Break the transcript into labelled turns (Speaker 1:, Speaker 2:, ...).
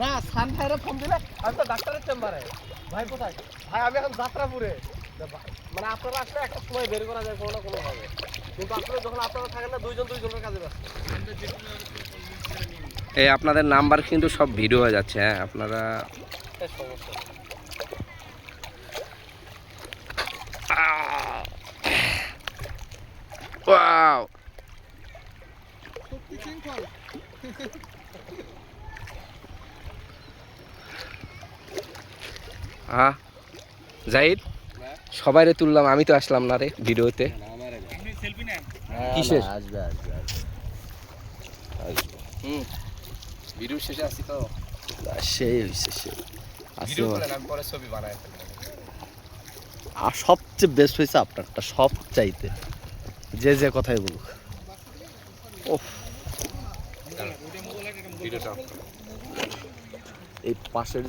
Speaker 1: না সান ভাইরে ফোন দিলে আমি তো ডাক্তারের চেম্বারে। ভাই কোথায়? ভাই আমি এখন যাত্রাপুরে। মানে আপনারা আসলে একটা সময় বের করা যায় কোনো না কোনো ভাবে কিন্তু আসলে যখন আপনারা থাকেন না দুইজন দুইজনের কাজে ব্যস্ত।
Speaker 2: এই আপনাদের নাম্বার কিন্তু সব ভিডিও হয়ে যাচ্ছে হ্যাঁ আপনারা
Speaker 1: সমস্যা।
Speaker 2: ওয়াও! হ্যাঁ জাহিদ সবাইরে তুললাম আমি তো আসলাম না রে ভিডিওতে। কিসের?
Speaker 1: আসবে আসবে আসবে
Speaker 2: হুম। ভিডিও শেষে আসি তো।
Speaker 1: সেই হয়েছে
Speaker 2: ছবি
Speaker 1: আর সবচেয়ে বেস্ট হয়েছে আপনারটা সব চাইতে। যে যে কথাই বলুক। এই পাশের